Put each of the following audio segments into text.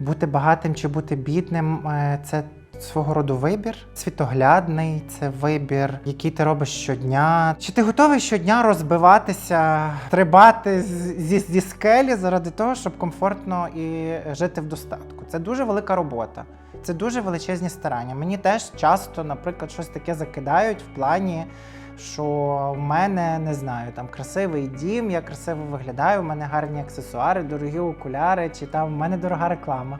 Бути багатим чи бути бідним е, це свого роду вибір. Світоглядний це вибір, який ти робиш щодня. Чи ти готовий щодня розбиватися, стрибати зі, зі скелі заради того, щоб комфортно і жити в достатку? Це дуже велика робота. Це дуже величезні старання. Мені теж часто, наприклад, щось таке закидають в плані, що в мене не знаю, там красивий дім, я красиво виглядаю, у мене гарні аксесуари, дорогі окуляри, чи там в мене дорога реклама.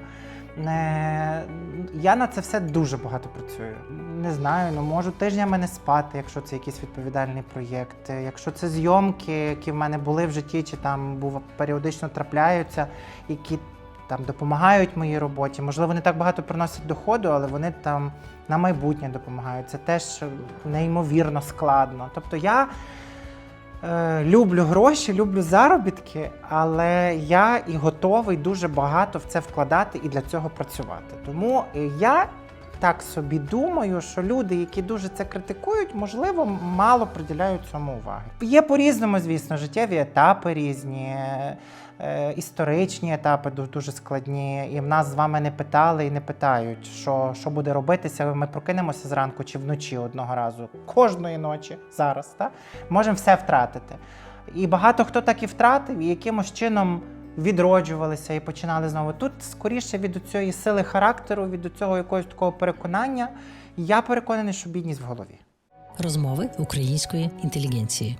Не, я на це все дуже багато працюю. Не знаю, ну можу тижнями не спати, якщо це якийсь відповідальний проєкт. Якщо це зйомки, які в мене були в житті, чи там був періодично трапляються, які там допомагають моїй роботі. Можливо, не так багато приносять доходу, але вони там на майбутнє допомагають. Це теж неймовірно складно. Тобто я е, люблю гроші, люблю заробітки, але я і готовий дуже багато в це вкладати і для цього працювати. Тому я так собі думаю, що люди, які дуже це критикують, можливо, мало приділяють цьому уваги. Є по-різному, звісно, життєві етапи різні. е, Історичні етапи дуже складні, і в нас з вами не питали і не питають, що, що буде робитися. Ми прокинемося зранку чи вночі одного разу, кожної ночі зараз. Та? Можемо все втратити. І багато хто так і втратив, і якимось чином відроджувалися і починали знову. Тут скоріше від цієї сили характеру, від цього якогось такого переконання. Я переконаний, що бідність в голові. Розмови української інтелігенції.